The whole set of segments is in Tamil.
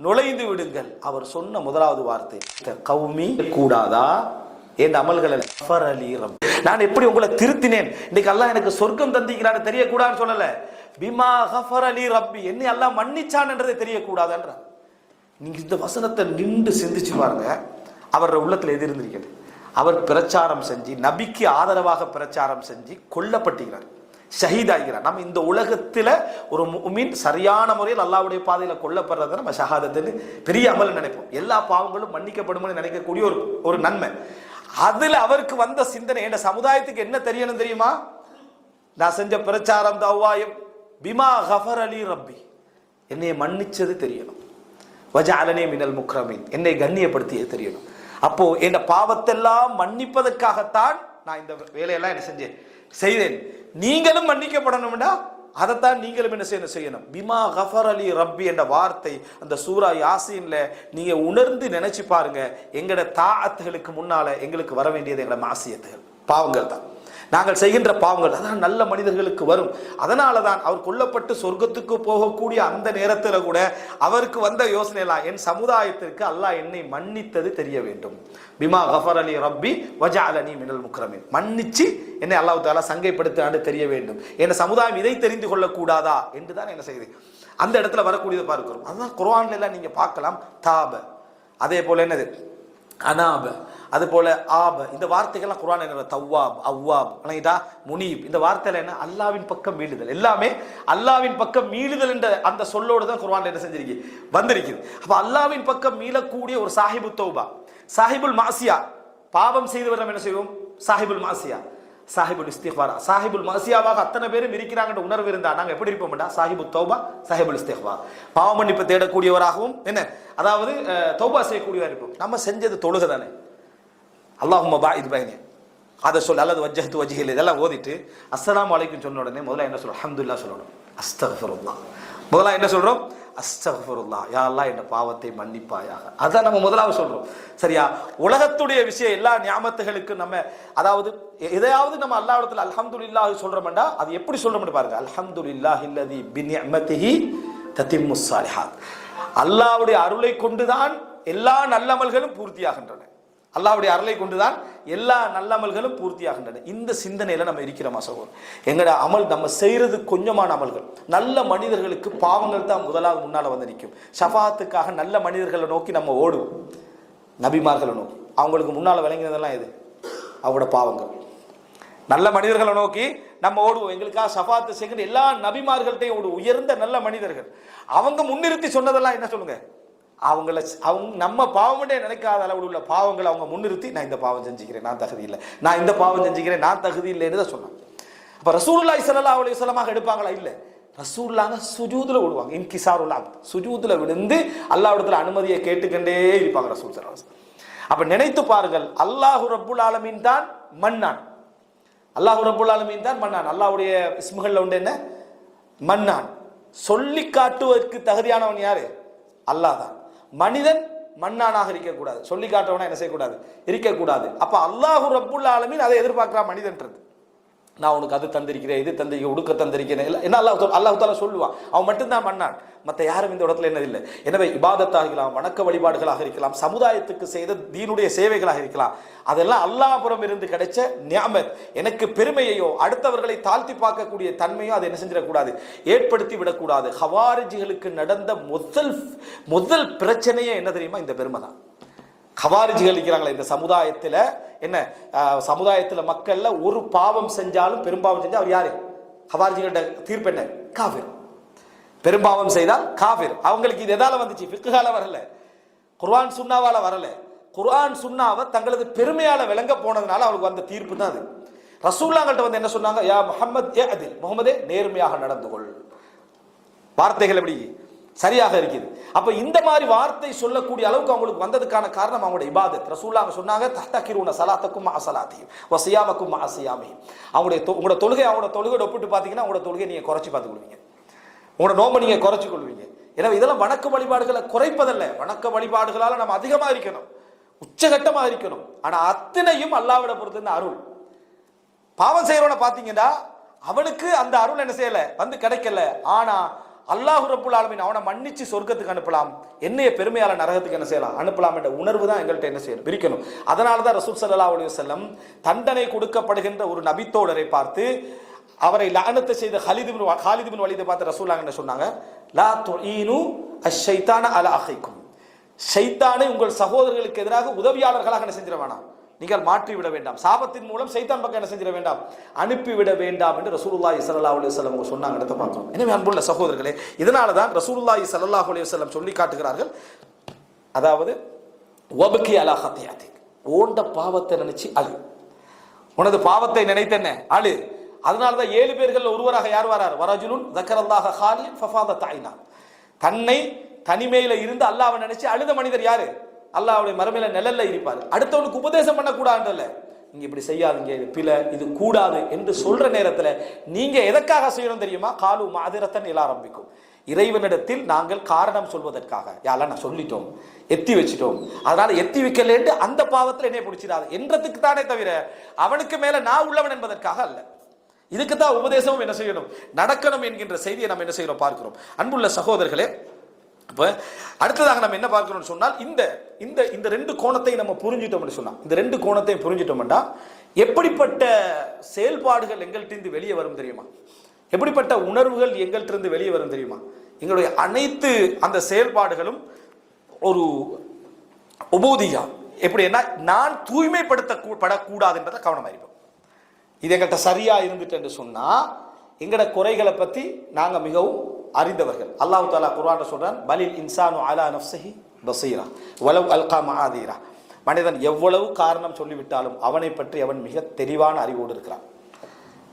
நுழைந்து விடுங்கள். அவர் சொன்ன முதலாவது வார்த்தை "இந்த கூடாதா? என் அமல்களை அலி நான் எப்படி உங்களை திருத்தினேன்? இன்னைக்கு அல்லாஹ் எனக்கு சொர்க்கம் தந்திக்கிறான்னு தெரியக்கூடாதுன்னு சொல்லல. பிமா ஹஃபர் அலி ரப்பி. என்னை அல்லாஹ் மன்னிச்சான்ன்றதை தெரியக்கூடாதுன்ற. நீங்க இந்த வசனத்தை நின்று சிந்திச்சு பாருங்க. அவரோட உள்ளத்துல எது இருந்திருக்கிறது? அவர் பிரச்சாரம் செஞ்சு நபிக்கு ஆதரவாக பிரச்சாரம் செஞ்சு கொல்லப்பட்டுகிறார் ஷஹீதாகிறார். நம்ம இந்த உலகத்தில் ஒரு முமின் சரியான முறையில் அல்லாவுடைய பாதையில் கொல்லப்படுறத நம்ம ஷஹாதத்துன்னு பெரிய அமல் நினைப்போம். எல்லா பாவங்களும் மன்னிக்கப்படும்னு நினைக்கக்கூடிய ஒரு ஒரு நன்மை. அதில் அவருக்கு வந்த சிந்தனை என் சமுதாயத்துக்கு என்ன தெரியணும் தெரியுமா? நான் செஞ்ச பிரச்சாரம் தவ்வாயம் பிமா கஃபர் அலி ரப்பி. என்னை மன்னிச்சது தெரியணும். வஜாலனே மினல் முக்ரமீன். என்னை கண்ணியப்படுத்தியது தெரியணும். அப்போ என் பாவத்தெல்லாம் மன்னிப்பதற்காகத்தான் நான் இந்த வேலையெல்லாம் என்ன செஞ்சேன்? செய்தேன். நீங்களும் மன்னிக்கப்படணும்டா. அதைத்தான் நீங்களும் என்ன செய்யணும் செய்யணும். பிமா கஃபர் அலி ரப்பி என்ற வார்த்தை அந்த சூரா யாசின்ல நீங்க உணர்ந்து நினைச்சு பாருங்க. எங்களோட தாத்துகளுக்கு முன்னால எங்களுக்கு வர வேண்டியது எங்களோட மாசியத்துகள். பாவங்கள் தான் நாங்கள் செய்கின்ற பாவங்கள் அதான் நல்ல மனிதர்களுக்கு வரும். அதனால தான் அவர் கொல்லப்பட்டு சொர்க்கத்துக்கு போகக்கூடிய அந்த நேரத்தில் கூட அவருக்கு வந்த யோசனைலாம் என் சமுதாயத்திற்கு அல்லாஹ் என்னை மன்னித்தது தெரிய வேண்டும். பிமா கஃபர் அலி ரப்பி வஜாலனி மினல் முக்ரமின். மன்னிச்சு என்னை அல்லாஹ் தாலா சங்கைப்படுத்தாண்டு தெரிய வேண்டும். என் சமுதாயம் இதை தெரிந்து கொள்ளக்கூடாதா என்று தான் என்ன செய்யுது அந்த இடத்துல வரக்கூடியதை பார்க்கிறோம். அதுதான் குரான்ல எல்லாம் நீங்கள் பார்க்கலாம். தாப. அதே போல் என்னது? அனாப. அது போல ஆப. இந்த வார்த்தைகள்லாம் குரான் என்ன தவ்வாப் அவ்வாப் வணங்கிட்டா முனீப். இந்த வார்த்தையில என்ன? அல்லாவின் பக்கம் மீளுதல். எல்லாமே அல்லாவின் பக்கம் மீளுதல் என்ற அந்த சொல்லோடு தான் குரான் என்ன செஞ்சிருக்கு? வந்திருக்குது. அப்ப அல்லாவின் பக்கம் மீளக்கூடிய ஒரு சாஹிபு தௌபா. சாஹிபுல் மாசியா. பாவம் செய்தவர் நம்ம என்ன செய்வோம்? சாஹிபுல் மாசியா. சாஹிபுல் இஸ்திஃபாரா சாஹிபுல் மசியாவாக அத்தனை பேரும் இருக்கிறாங்கன்ற உணர்வு இருந்தா நாங்கள் எப்படி இருப்போம்டா? சாஹிபு தௌபா சாஹிபுல் இஸ்திஃபா பாவம் மன்னிப்பு தேடக்கூடியவராகவும் என்ன? அதாவது தௌபா செய்யக்கூடியவராக இருக்கும் நம்ம செஞ்சது தொழுகை தானே அல்லாஹும் பா இது பயனே அதை சொல் அல்லது வஜ்ஜத்து வஜ்ஹில் இதெல்லாம் ஓதிட்டு அஸ்லாம் வலைக்கும் சொன்ன உடனே முதல்ல என்ன சொல்கிறோம் அஹமதுல்லா சொல்லணும். அஸ்தக்ஃபிருல்லா முதல்ல என்ன சொல்கிறோம் அஸ்தக்ஃபிருல்லா யாரெல்லாம் அல்லாஹ் பாவத்தை மன்னிப்பாயாக. அதான் நம்ம முதலாவது சொல்கிறோம் சரியா? உலகத்துடைய விஷயம் எல்லா ஞாபகத்துகளுக்கும் நம்ம அதாவது எ- எதையாவது நம்ம அல்லாஹ்விடத்தில் அல்ஹம்துலில்லாஹ் சொல்கிறோம்டா அது எப்படி சொல்கிறோம்னு பாருங்க. அல்ஹம்துலில்லாஹ் இல்லதி பின் தத்திம்மு தத்திமுசாலிஹாத் அல்லாவுடைய அருளை கொண்டுதான் எல்லா நல்லமல்களும் பூர்த்தியாகின்றன. அல்லாவுடைய அருளை கொண்டுதான் எல்லா நல்லமல்களும் பூர்த்தியாகின்றன. இந்த சிந்தனையில நம்ம இருக்கிறோமா சகோதரர்? எங்கட அமல் நம்ம செய்யறது கொஞ்சமான அமல்கள். நல்ல மனிதர்களுக்கு பாவங்கள் தான் முதலாவது முன்னால் வந்து நிற்கும். ஷஃபாத்துக்காக நல்ல மனிதர்களை நோக்கி நம்ம ஓடுவோம். நபிமார்களை நோக்கி. அவங்களுக்கு முன்னால் விளங்கினதெல்லாம் எது? அவங்களோட பாவங்கள். நல்ல மனிதர்களை நோக்கி நம்ம ஓடுவோம். எங்களுக்காக சஃபாத்து செய்கிற எல்லா நபிமார்கள்ட்டையும் ஓடுவோம். உயர்ந்த நல்ல மனிதர்கள். அவங்க முன்னிறுத்தி சொன்னதெல்லாம் என்ன சொல்லுங்க? அவங்கள அவங்க நம்ம பாவம்னே நினைக்காத அளவில் உள்ள பாவங்களை அவங்க முன்னிறுத்தி நான் இந்த பாவம் செஞ்சுக்கிறேன் நான் தகுதி இல்லை. நான் இந்த பாவம் செஞ்சுக்கிறேன் நான் தகுதி இல்லைன்னு தான் சொன்னாங்க அப்போ ரசூல்லா இசலல்லா அலைஹி இசலமாக எடுப்பாங்களா? இல்லை. ரசூல்லாங்க சுஜூதில் விடுவாங்க இன்கிசாருல் அப்த். சுஜூதுல விழுந்து அல்லாவிடத்தில் அனுமதியை கேட்டுக்கொண்டே இருப்பாங்க ரசூல் ஸல்லல்லாஹு அப்போ நினைத்து பாருங்கள் அல்லாஹு ரப்புல் ஆலமின் தான் மன்னான். அல்லாஹ் ரப்புல் ஆலமீன் தான் மன்னான். அல்லாஹ்வுடைய இஸ்முகள்ல உண்டு என்ன? மன்னான். சொல்லி காட்டுவதற்கு தகுதியானவன் யாரு? அல்லாஹ் தான். மனிதன் மன்னானாக இருக்கக்கூடாது. சொல்லி காட்டவனா என்ன செய்யக்கூடாது? இருக்கக்கூடாது. அப்ப அல்லாஹு ரப்புல் அதை எதிர்பார்க்கிறான் மனிதன்றது. நான் உனக்கு அது தந்திருக்கிறேன் இது தந்திருக்கிறேன் உடுக்க தந்திருக்கிறேன். இல்லை என்ன அல்லாஹ் அல்லாஹ் தாலா சொல்லுவான். அவன் மட்டும்தான் மன்னான். மற்ற யாரும் இந்த இடத்துல என்னதில்லை எனவே இபாதத்தாக இருக்கலாம் வணக்க வழிபாடுகளாக இருக்கலாம் சமுதாயத்துக்கு செய்த தீனுடைய சேவைகளாக இருக்கலாம். அதெல்லாம் அல்லாபுரம் இருந்து கிடைச்ச நியாமத். எனக்கு பெருமையையோ அடுத்தவர்களை தாழ்த்தி பார்க்கக்கூடிய தன்மையோ அதை என்ன செஞ்சிடக்கூடாது? ஏற்படுத்தி விடக்கூடாது. ஹவாரிஜிகளுக்கு நடந்த முதல் முதல் பிரச்சனையே என்ன தெரியுமா? இந்த பெருமை தான். கவாரிஜிகள் இருக்கிறாங்களே இந்த சமுதாயத்தில் என்ன சமுதாயத்தில் மக்களில் ஒரு பாவம் செஞ்சாலும் பெரும்பாவம் செஞ்சால் அவர் யார்? கவாரிஜிகளோட தீர்ப்பு என்ன? காஃபிர். பெரும்பாவம் செய்தால் காஃபிர். அவங்களுக்கு இது எதால வந்துச்சு? பிக்குகால வரல. குர்ஆன் சுண்ணாவால் வரல. குர்ஆன் சுண்ணாவை தங்களது பெருமையால் விளங்க போனதுனால அவங்களுக்கு வந்த தீர்ப்பு தான் அது ரசூல்லாங்கள்ட்ட வந்து என்ன சொன்னாங்க? யா முகமது ஏ அதில். முகமதே நேர்மையாக நடந்து கொள். வார்த்தைகள் எப்படி? சரியாக இருக்குது. அப்போ இந்த மாதிரி வார்த்தை சொல்லக்கூடிய அளவுக்கு அவங்களுக்கு வந்ததுக்கான காரணம் அவங்களோட இபாதத். ரசூல்லாங்க சொன்னாங்க தஹ்தகிருன சலாத்தக்கும் அசலாத்தையும் வசியாமக்கும் அசியாமையும் அவங்களுடைய தொ- உங்களோட தொழுகை அவங்களோட தொழுகை ஒப்பிட்டு பார்த்தீங்கன்னா அவங்களோட தொழுகை நீங்கள் குறைச்சி பார்த்துக்கொள்வீங்க. உங்களோட நோம்பை நீங்கள் குறைச்சி கொள்வீங்க. எனவே இதெல்லாம் வணக்க வழிபாடுகளை குறைப்பதல்ல. வணக்க வழிபாடுகளால் நம்ம அதிகமாக இருக்கணும். உச்சகட்டமாக இருக்கணும். ஆனால் அத்தனையும் அல்லாவிட பொறுத்து அருள். பாவம் செய்கிறவனை பார்த்தீங்கன்னா அவனுக்கு அந்த அருள் என்ன செய்யலை? வந்து கிடைக்கல. ஆனால் அல்லாஹ் ரப்புல் ஆலமின் அவனை மன்னிச்சு சொர்க்கத்துக்கு அனுப்பலாம். என்னைய பெருமையால நரகத்துக்கு என்ன செய்யலாம்? அனுப்பலாம் என்ற உணர்வு தான் எங்கள்கிட்ட என்ன செய்யணும்? பிரிக்கணும். அதனால தான் ரசூல் சல்லா அலி வல்லம் தண்டனை கொடுக்கப்படுகின்ற ஒரு நபித்தோழரை பார்த்து அவரை லானத்தை செய்த ஹலித் பின் வலிதை பார்த்து ரசூலாங்க என்ன சொன்னாங்க? லா துஈனு அஷைத்தான அலா அஹைக்கும். ஷைத்தானை உங்கள் சகோதரர்களுக்கு எதிராக உதவியாளர்களாக என்ன செஞ்சிட வேணாம். நீங்கள் மாற்றி விட வேண்டாம். சாபத்தின் மூலம் சைத்தான் பக்கம் என்ன செஞ்சிட வேண்டாம். அனுப்பிவிட வேண்டாம் என்று ரசூலுல்லாஹி ஸல்லல்லாஹு அலைஹி வஸல்லம் அவங்க சொன்னாங்க. இடத்த பார்க்கணும் எனவே அன்புள்ள சகோதரர்களே இதனால தான் ரசூலுல்லாஹி சல்லாஹ் அலைஹி வஸல்லம் சொல்லி காட்டுகிறார்கள். அதாவது வபக்கி அலா ஹத்தியாத்தி ஓண்ட பாவத்தை நினைச்சு அழு. உனது பாவத்தை நினைத்தென்ன? அழு. அதனால தான் ஏழு பேர்கள் ஒருவராக யார் வரார்? வரஜுலுன் ஜக்கரல்லாக ஹாலியன் ஃபஃபாத தாயினா தன்னை தனிமையில் இருந்து அல்லாவை நினைச்சு அழுத மனிதர் யாரு? அல்லாஹ்வுடைய மரமையில நிழல்ல இருப்பார். அடுத்தவனுக்கு உபதேசம் பண்ணக்கூடாதுல்ல நீங்க இப்படி செய்யாதீங்க இது பில இது கூடாது என்று சொல்ற நேரத்துல நீங்க எதற்காக செய்யணும் தெரியுமா? காலு மாதிரத்தன் இல ஆரம்பிக்கும் இறைவனிடத்தில் நாங்கள் காரணம் சொல்வதற்காக. யாரெல்லாம் நான் சொல்லிட்டோம். எத்தி வச்சிட்டோம். அதனால எத்தி வைக்கலேண்டு அந்த பாவத்தில் என்னை பிடிச்சிடாது. என்றதுக்கு தானே தவிர அவனுக்கு மேல நான் உள்ளவன் என்பதற்காக அல்ல. இதுக்கு தான் உபதேசமும் என்ன செய்யணும்? நடக்கணும் என்கின்ற செய்தியை நம்ம என்ன செய்யறோம்? பார்க்கிறோம். அன்புள்ள சகோதரர்களே இப்போ அடுத்ததாக நம்ம என்ன பார்க்கணும்னு சொன்னால் இந்த இந்த இந்த ரெண்டு கோணத்தை நம்ம புரிஞ்சிட்டோம்னு சொன்னால் இந்த ரெண்டு கோணத்தையும் புரிஞ்சிட்டோம்னா எப்படிப்பட்ட செயல்பாடுகள் எங்கள்கிட்ட வெளியே வரும் தெரியுமா? எப்படிப்பட்ட உணர்வுகள் எங்கள்கிட்டருந்து வெளியே வரும் தெரியுமா? எங்களுடைய அனைத்து அந்த செயல்பாடுகளும் ஒரு உபோதியா? எப்படின்னா நான் தூய்மைப்படுத்த கூ- படக்கூடாது என்பதை இருப்போம். இது எங்கள்கிட்ட சரியா இருந்துட்டு சொன்னால் சொன்னா குறைகளை பத்தி நாங்கள் மிகவும் அறிந்தவர்கள். அல்லாஹு தாலா குர்ஆன்ல சொல்றான் பலில் இன்சானு அலா நஃப்ஸிஹி பசீரா வலவ் அல்கா மஆதீரா. மனிதன் எவ்வளவு காரணம் சொல்லிவிட்டாலும் அவனை பற்றி அவன் மிக தெளிவான அறிவோடு இருக்கிறான்.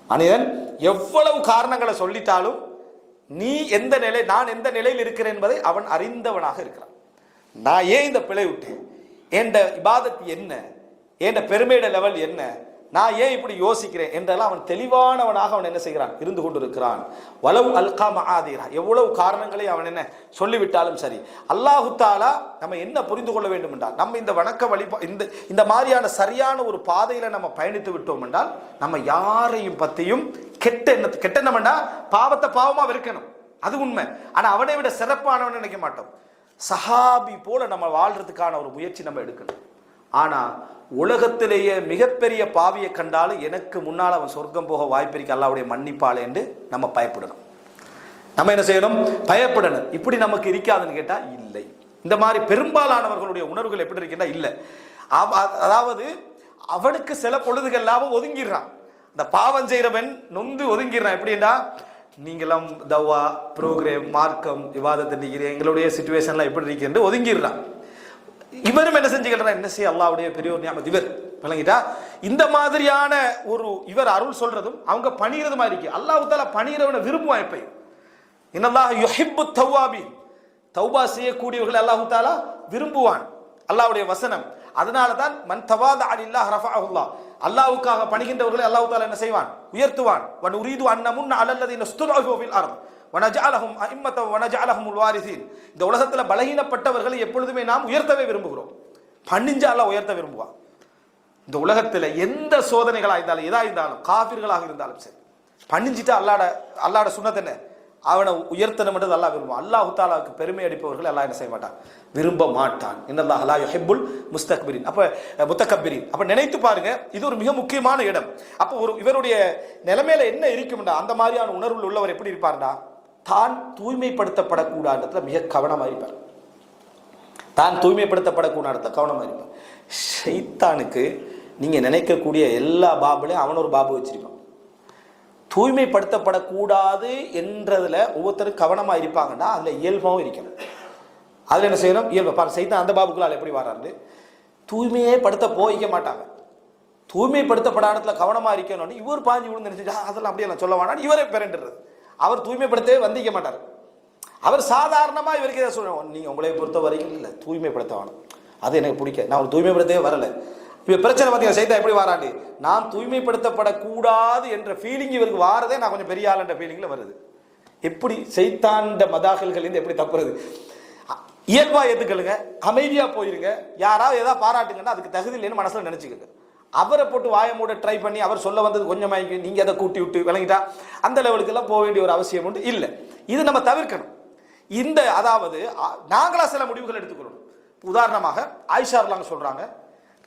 மனிதன் எவ்வளவு காரணங்களை சொல்லிட்டாலும் நீ எந்த நிலை நான் எந்த நிலையில் இருக்கிறேன் என்பதை அவன் அறிந்தவனாக இருக்கிறான். நான் ஏன் இந்த பிழை விட்டேன்? என்ற இபாதத் என்ன? என் பெருமையிட லெவல் என்ன? நான் ஏன் இப்படி யோசிக்கிறேன் என்றெல்லாம் அவன் தெளிவானவனாக அவன் என்ன செய்கிறான்? இருந்து கொண்டிருக்கிறான். வலவு அல்கா மகாதீரா. எவ்வளவு காரணங்களை அவன் என்ன சொல்லிவிட்டாலும் சரி. அல்லாஹு தாலா நம்ம என்ன புரிந்து கொள்ள வேண்டும் என்றால் நம்ம இந்த வணக்க வழிபா இந்த இந்த மாதிரியான சரியான ஒரு பாதையில் நம்ம பயணித்து விட்டோம் என்றால் நம்ம யாரையும் பற்றியும் கெட்ட என்ன கெட்ட என்னமெண்டா பாவத்தை பாவமாக வெறுக்கணும். அது உண்மை. ஆனால் அவனை விட சிறப்பானவன் நினைக்க மாட்டோம். சஹாபி போல நம்ம வாழ்றதுக்கான ஒரு முயற்சி நம்ம எடுக்கணும். ஆனால் உலகத்திலேயே மிகப்பெரிய பாவியை கண்டாலும் எனக்கு முன்னால் அவன் சொர்க்கம் போக வாய்ப்பிருக்கு. அல்லாவுடைய மன்னிப்பாள் என்று நம்ம பயப்படணும். நம்ம என்ன செய்யணும்? பயப்படணும். இப்படி நமக்கு இருக்காதுன்னு கேட்டால் இல்லை. இந்த மாதிரி பெரும்பாலானவர்களுடைய உணர்வுகள் எப்படி இருக்கின்றா இல்லை. அவ- அதாவது அவனுக்கு சில பொழுதுகள்லாம் ஒதுங்கிடுறான். இந்த பாவம் செய்கிறவன் நொந்து ஒதுங்கிடுறான். எப்படின்னா நீங்களாம் தவா ப்ரோக்ராம் மார்க்கம் விவாதத்தை நிற்கிறேன் எங்களுடைய சுச்சுவேஷன்லாம் எப்படி இருக்குன்னு ஒதுங்கிடுறான். இவரும் என்ன செஞ்சுக்கிறார் என்ன செய்ய அல்லாவுடைய பெரியோர் ஞாபகம் இவர் விளங்கிட்டா இந்த மாதிரியான ஒரு இவர் அருள் சொல்றதும் அவங்க பணிகிறது மாதிரி இருக்கு. அல்லாஹ் தாலா பணிகிறவனை விரும்புவான் எப்பயும். இன்னல்லாஹ் யுஹிப்பு தௌவாபி. தௌபா செய்யக்கூடியவர்கள் அல்லாஹு தாலா விரும்புவான். அல்லாவுடைய வசனம். அதனால தான் மன் தவாத அலில்லா ரஃபாஹுல்லா அல்லாவுக்காக பணிகின்றவர்களை அல்லாஹு தாலா என்ன செய்வான்? உயர்த்துவான். வன் உரீது அன்னமுன் அலல்லதீன ஸ்துல்ஹு ஃபில் அர்த். வனஜஅலஹும் அஹிம்மத்த வனஜஅலஹுமுல் உள்வாரிசீன் இந்த உலகத்தில் பலகீனப்பட்டவர்களை எப்பொழுதுமே நாம் உயர்த்தவே விரும்புகிறோம். பணிஞ்சா உயர்த்த விரும்புவான். இந்த உலகத்தில் எந்த சோதனைகளாக இருந்தாலும் எதாக இருந்தாலும் காபிர்களாக இருந்தாலும் சரி பண்ணிஞ்சிட்டு அல்லாட அல்லாட சுண்ணத் என்ன? அவனை உயர்த்தணும் மட்டும் அல்லா விரும்புவான். அல்லாஹு தாலாவுக்கு பெருமை அடிப்பவர்கள் எல்லாம் என்ன செய்ய மாட்டான்? விரும்ப மாட்டான். இன்னல்லாஹ் அல்லாஹ் ஹெபுல் முஸ்தக்பிரின். அப்போ முத்தகபிரின் அப்போ நினைத்து பாருங்க இது ஒரு மிக முக்கியமான இடம். அப்போ ஒரு இவருடைய நிலைமையில என்ன இருக்கும்டா? அந்த மாதிரியான உணர்வு உள்ளவர் எப்படி இருப்பார்டா? தான் தூய்மைப்படுத்தப்படக்கூடாதுல மிக கவனமாக இருப்பார். தான் தூய்மைப்படுத்தப்படக்கூடாத கவனமாக இருப்பார். ஷைத்தானுக்கு நீங்கள் நினைக்கக்கூடிய எல்லா பாபுலையும் அவன் ஒரு பாபு வச்சிருப்பான். தூய்மைப்படுத்தப்படக்கூடாது என்றதில் ஒவ்வொருத்தரும் கவனமாக இருப்பாங்கன்னா அதில் இயல்பாகவும் இருக்கணும். அதில் என்ன செய்யணும்? இயல்பு. பாரு சைத்தான் அந்த பாபுக்குள்ளால் எப்படி வராரு தூய்மையே படுத்த போய்க்க மாட்டாங்க. தூய்மைப்படுத்தப்படாதத்துல கவனமாக இருக்கணும்னு இவர் பாஞ்சு விழுந்து நினைச்சு அதெல்லாம் அப்படியே நான் சொல்ல வேணாம் இவரே பிறண்டுறது அவர் தூய்மைப்படுத்தவே வந்திக்க மாட்டார். அவர் சாதாரணமாக இவருக்கு இதை சொல்லுவோம் நீங்கள் உங்களை பொறுத்த வரைக்கும் இல்லை தூய்மைப்படுத்த வேணும் அது எனக்கு பிடிக்க நான் ஒரு தூய்மைப்படுத்தவே வரலை. இப்போ பிரச்சனை பார்த்தீங்கன்னா சைதா எப்படி வாராண்டி? நான் தூய்மைப்படுத்தப்படக்கூடாது என்ற ஃபீலிங் இவருக்கு வாரதே நான் கொஞ்சம் பெரிய ஆளுன்ற ஃபீலிங்கில் வருது. எப்படி செய்தாண்ட மதாகல்கள்லேருந்து எப்படி தப்புறது? இயல்பாக ஏற்றுக்கலுங்க அமைதியாக போயிருங்க. யாராவது எதாவது பாராட்டுங்கன்னா அதுக்கு தகுதி இல்லைன்னு மனசில் நினைச்சுக்கோங்க. அவரை போட்டு வாயை மூட ட்ரை பண்ணி அவர் சொல்ல வந்தது கொஞ்சமாக்கி நீங்க அதை கூட்டி விட்டு விளங்கிட்டா அந்த லெவலுக்கு எல்லாம் போக வேண்டிய ஒரு அவசியம் உண்டு. இல்லை. இது நம்ம தவிர்க்கணும். இந்த அதாவது நாங்களாக நாங்களா சில முடிவுகள் எடுத்துக்கொள்ளணும். உதாரணமாக ஆயிஷார்லாங்க சொல்றாங்க.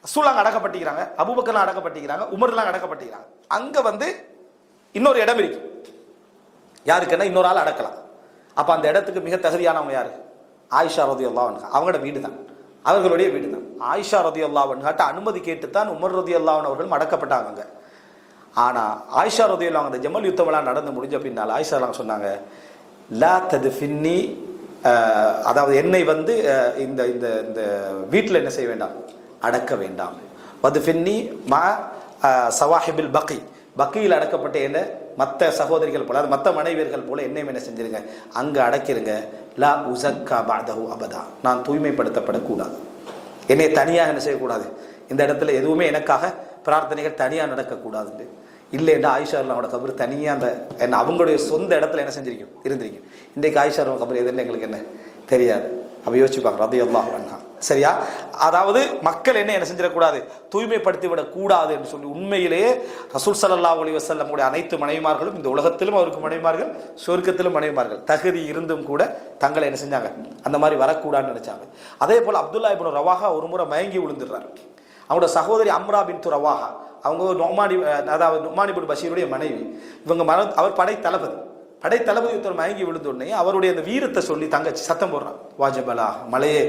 ரசூலாங்க அடக்கப்பட்டிக்கிறாங்க அபுபக்கர்லாம் அடக்கப்பட்டிக்கிறாங்க உமர்லாம் அடக்கப்பட்டிக்கிறாங்க அங்க வந்து இன்னொரு இடம் இருக்கு. யாருக்குன்னா இன்னொரு ஆள் அடக்கலாம். அப்ப அந்த இடத்துக்கு மிக தகுதியானவங்க யாரு? ஆயிஷா ரதி அல்லாவன் அவங்களோட வீடு தான் அவர்களுடைய வீடு தான் ஆயிஷா ரதி அல்லாவன் அனுமதி கேட்டு தான் உமர் ரதி அல்லாவன் அவர்கள் அடக்கப்பட்டாங்க ஆனால் ஆயிஷா ரதி அல்லாங்க அந்த ஜமல் யுத்தமெல்லாம் நடந்து முடிஞ்ச பின்னால் ஆயிஷா அல்லாஹ் சொன்னாங்க லா தது ஃபின்னி அதாவது என்னை வந்து இந்த இந்த இந்த வீட்டில் என்ன செய்ய வேண்டாம்? அடக்க வேண்டாம். வது ஃபின்னி மா சவாஹிபில் பக்கி பக்கியில் அடக்கப்பட்ட என்ன? மற்ற சகோதரிகள் போல அது மற்ற மனைவியர்கள் போல என்னையும் என்ன செஞ்சிருங்க? அங்கே அடக்கிருங்க. லா உசக்கா பாதஹு அபதா. நான் தூய்மைப்படுத்தப்படக்கூடாது. என்னை தனியாக என்ன செய்யக்கூடாது? இந்த இடத்துல எதுவுமே எனக்காக பிரார்த்தனைகள் தனியாக நடக்கக்கூடாதுன்னு இல்லைன்னா ஆயிஷா அவனோட கபர் தனியாக அந்த என்ன அவங்களுடைய சொந்த இடத்துல என்ன செஞ்சிருக்கும்? இருந்திருக்கும். இன்றைக்கு ஆயிஷா அவன் கபர் எதுன்னு எங்களுக்கு என்ன? தெரியாது. அப்ப யோசிப்பாங்க ரதி சரியா? அதாவது மக்கள் என்ன என்ன செஞ்சிடக்கூடாது? தூய்மைப்படுத்தி விடக்கூடாது என்று சொல்லி உண்மையிலேயே ரசூல் ஸல்லல்லாஹு அலைஹி வஸல்லமுடைய அனைத்து மனைவிமார்களும் இந்த உலகத்திலும் அவருக்கு மனைவிமார்கள் சொர்க்கத்திலும் மனைவிமார்கள் தகுதி இருந்தும் கூட தங்களை என்ன செஞ்சாங்க? அந்த மாதிரி வரக்கூடாதுன்னு நினைச்சாங்க. அதே போல் அப்துல்லா இபின் ரவாகா ஒரு முறை மயங்கி விழுந்துடுறாரு. அவங்களோட சகோதரி அம்ரா பின் ரவாஹா அவங்க நொமானி அதாவது நொமானிபுன் பஷீருடைய மனைவி. இவங்க மன அவர் படை தளபதி படை தளபதி ஒருத்தர் மயங்கி விழுந்த உடனே அவருடைய அந்த வீரத்தை சொல்லி தங்கச்சி சத்தம் போடுறான். வாஜபலா மலையே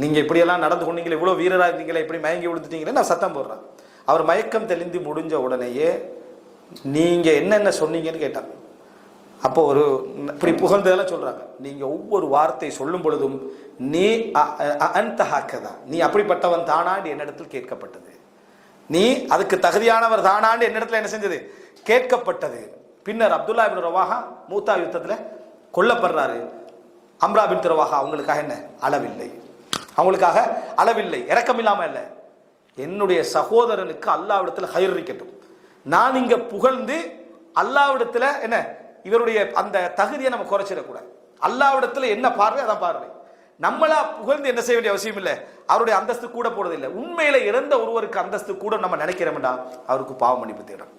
நீங்கள் இப்படியெல்லாம் நடந்து கொண்டீங்களே இவ்வளோ வீரராக இருந்தீங்களே இப்படி மயங்கி விழுந்துட்டீங்களே நான் சத்தம் போடுறேன். அவர் மயக்கம் தெளிந்து முடிஞ்ச உடனேயே நீங்கள் என்னென்ன சொன்னீங்கன்னு கேட்டாங்க அப்போ ஒரு இப்படி புகழ்ந்ததெல்லாம் சொல்கிறாங்க நீங்கள் ஒவ்வொரு வார்த்தை சொல்லும் பொழுதும் நீ அந்த ஹாக்கதா. நீ அப்படிப்பட்டவன் தானாண்டு என்னிடத்தில் கேட்கப்பட்டது. நீ அதுக்கு தகுதியானவர் தானாண்டு என்னிடத்தில் என்ன செஞ்சது? கேட்கப்பட்டது. பின்னர் அப்துல்லா பின் ரவாஹா மூத்தா யுத்தத்தில் கொல்லப்படுறாரு. அம்ரா பின் அவங்களுக்காக என்ன? அளவில்லை. அவங்களுக்காக அளவில்லை இறக்கமில்லாம இல்லை என்னுடைய சகோதரனுக்கு அல்லாவிடத்தில் ஹைர் இருக்கட்டும். நான் இங்கே புகழ்ந்து அல்லாவிடத்தில் என்ன இவருடைய அந்த தகுதியை நம்ம குறைச்சிடக்கூடாது. அல்லாவிடத்தில் என்ன பார்வை அதான் பார்வை. நம்மளா புகழ்ந்து என்ன செய்ய வேண்டிய அவசியம் இல்லை. அவருடைய அந்தஸ்து கூட போடுறதில்லை உண்மையில இறந்த ஒருவருக்கு அந்தஸ்து கூட நம்ம நினைக்கிறோம்டா அவருக்கு பாவ மன்னிப்பு தேடும்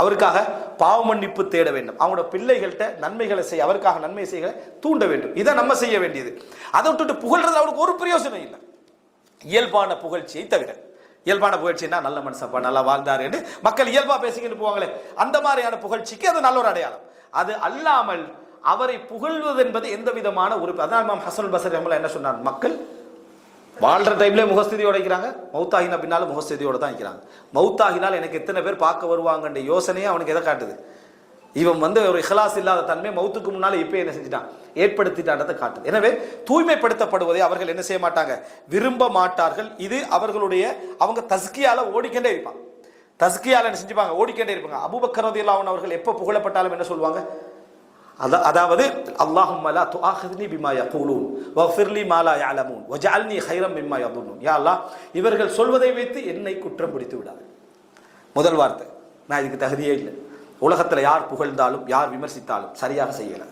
அவருக்காக பாவ மன்னிப்பு தேட வேண்டும். அவங்களோட பிள்ளைகள்கிட்ட நன்மைகளை செய்ய அவருக்காக நன்மை செய்ய தூண்ட வேண்டும். இதை நம்ம செய்ய வேண்டியது. அதை விட்டுட்டு புகழ்றது அவருக்கு ஒரு பிரயோஜனம் இல்லை. இயல்பான புகழ்ச்சியை தவிர. இயல்பான புகழ்ச்சின்னா நல்ல மனுஷப்பா நல்லா வாழ்ந்தார் என்று மக்கள் இயல்பா பேசிக்கிட்டு போவாங்களே. அந்த மாதிரியான புகழ்ச்சிக்கு அது நல்ல ஒரு அடையாளம். அது அல்லாமல் அவரை புகழ்வது என்பது எந்த விதமான ஒரு அதான் இமாம் ஹசன் பசர் என்ன சொன்னார்? மக்கள் வாழ்ற டைம்ல முகஸ்திதியோட இருக்கிறாங்க மௌத்தாகின பின்னாலும் முகஸ்திதியோட தான் இருக்கிறாங்க மௌத்தாகினால் எனக்கு எத்தனை பேர் பார்க்க வருவாங்கன்ற யோசனையே அவனுக்கு எதை காட்டுது? இவன் வந்து ஒரு இஹலாஸ் இல்லாத தன்மை மௌத்துக்கு முன்னால் இப்போ என்ன செஞ்சிட்டான்? ஏற்படுத்திட்டான்றதை காட்டுது. எனவே தூய்மைப்படுத்தப்படுவதை அவர்கள் என்ன செய்ய மாட்டாங்க? விரும்ப மாட்டார்கள். இது அவர்களுடைய அவங்க தஸ்கியால் ஓடிக்கொண்டே இருப்பான். தஸ்கியால் என்ன செஞ்சுப்பாங்க? ஓடிக்கொண்டே இருப்பாங்க. அபூபக்கர் ரலியல்லாஹு அவர்கள் எப்போ புகழப்பட்டாலும் என்ன சொல்லுவாங்க? அதாவது அல்லாஹும் மலா துஆஹித்னி பிமா யகூலூன் வஃபிர்லி மாலா யஅலமூன் வஜஅல்னி ஹைரம் மிம்மா யதுன்னூன். யா அல்லாஹ் இவர்கள் சொல்வதை வைத்து என்னை குற்றம் பிடித்து விடாது. முதல் வார்த்தை நான் இதுக்கு தகுதியே இல்லை. உலகத்தில் யார் புகழ்ந்தாலும் யார் விமர்சித்தாலும் சரியாக செய்யலை.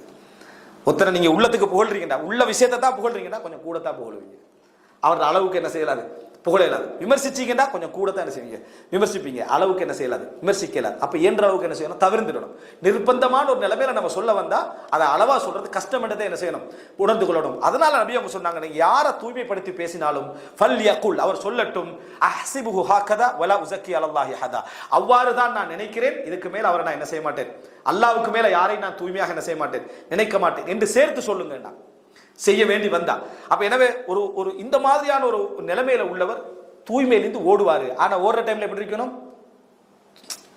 ஒருத்தனை நீங்கள் உள்ளத்துக்கு புகழ்றீங்கடா உள்ள விஷயத்தை தான் புகழ்றீங்கடா கொஞ்சம் கூட தான் புகழ்வீங்க. அவர் அளவுக்கு என்ன செய்யலாது? புகழையலாது விமர்சிச்சிங்கன்னா கொஞ்சம் கூட தான் என்ன செய்வீங்க? விமர்சிப்பீங்க. அளவுக்கு என்ன செய்யலாது? விமர்சிக்கலாது அப்போ இயன்ற அளவுக்கு என்ன செய்யணும்? தவிர்த்துடணும் நிர்பந்தமான ஒரு நிலைமையில நம்ம சொல்ல வந்தால் அதை அளவாக சொல்றது கஷ்டமென்றதை என்ன செய்யணும்? உணர்ந்து கொள்ளணும். அதனால நபி அவங்க சொன்னாங்க நீங்கள் யாரை தூய்மைப்படுத்தி பேசினாலும் ஃபல் யகுல் அவர் சொல்லட்டும் அஹசிபு ஹாக்கதா வலா உசக்கி அலல்லாஹி ஹதா அவ்வாறு தான் நான் நினைக்கிறேன். இதுக்கு மேல் அவரை நான் என்ன செய்ய மாட்டேன்? அல்லாவுக்கு மேலே யாரையும் நான் தூய்மையாக என்ன செய்ய மாட்டேன்? நினைக்க மாட்டேன். என்று சேர்த்து சொல்லுங்கண்ணா. செய்ய வேண்டி வந்தா. அப்ப எனவே ஒரு ஒரு இந்த மாதிரியான ஒரு நிலைமையில உள்ளவர் தூய்மையிலிருந்து ஓடுவாரு. ஆனா ஓடுற டைம்ல எப்படி இருக்கணும்?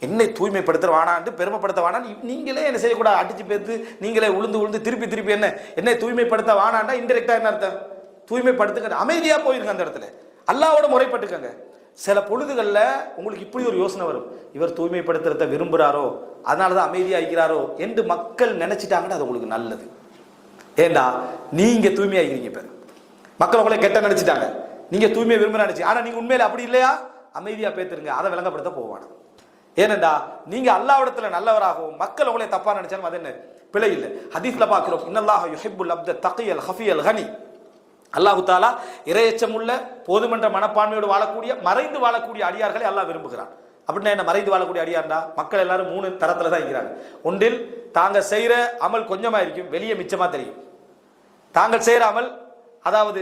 என்னை தூய்மைப்படுத்த வேணான்ட்டு பெருமைப்படுத்த வானான்னு நீங்களே என்ன செய்யக்கூடாது. அடிச்சு பேத்து நீங்களே உளுந்து உளுந்து திருப்பி திருப்பி என்ன? என்னை தூய்மைப்படுத்த வேணாண்டா இன்டெரக்டா என்ன அர்த்தம்? தூய்மைப்படுத்துங்க. அமைதியா போயிருங்க அந்த இடத்துல. அல்லாவோட முறைப்பட்டுக்கங்க. சில பொழுதுகளில் உங்களுக்கு இப்படி ஒரு யோசனை வரும். இவர் தூய்மைப்படுத்துறத விரும்புகிறாரோ அதனால தான் இருக்கிறாரோ என்று மக்கள் நினச்சிட்டாங்கன்னா அது உங்களுக்கு நல்லது. ஏண்டா நீங்க தூய்மையா இருக்கிறீங்க இப்ப. மக்கள் உங்களை கெட்ட நினைச்சிட்டாங்க. நீங்க தூய்மையை விரும்ப நினைச்சு ஆனா நீங்க உண்மையில அப்படி இல்லையா? அமைதியா பேத்துருங்க அதை விளங்கப்படுத்த போவானா ஏனெண்டா நீங்க அல்லாவிடத்துல நல்லவராகவும் மக்கள் உங்களை தப்பா நினைச்சாலும் அது என்ன? பிழை இல்லை. ஹதீஸ்ல பாக்குறோம் இன்னல்லாஹ் யுஹிப்புல் அப்த தகியல் ஹஃபியல் ஹனி அல்லாஹு தாலா இரையச்சம் உள்ள போதுமன்ற மனப்பான்மையோடு வாழக்கூடிய மறைந்து வாழக்கூடிய அடியார்களை அல்லாஹ் விரும்புகிறான். அப்படின்னா என்ன மறைந்து வாழக்கூடிய அடியார்டா மக்கள் எல்லாரும் மூணு தரத்துல தான் இருக்கிறாங்க. ஒன்றில் தாங்க செய்யற அமல் கொஞ்சமா இருக்கும் வெளியே மிச்சமா தெரியும். தாங்கள் சேராமல் அதாவது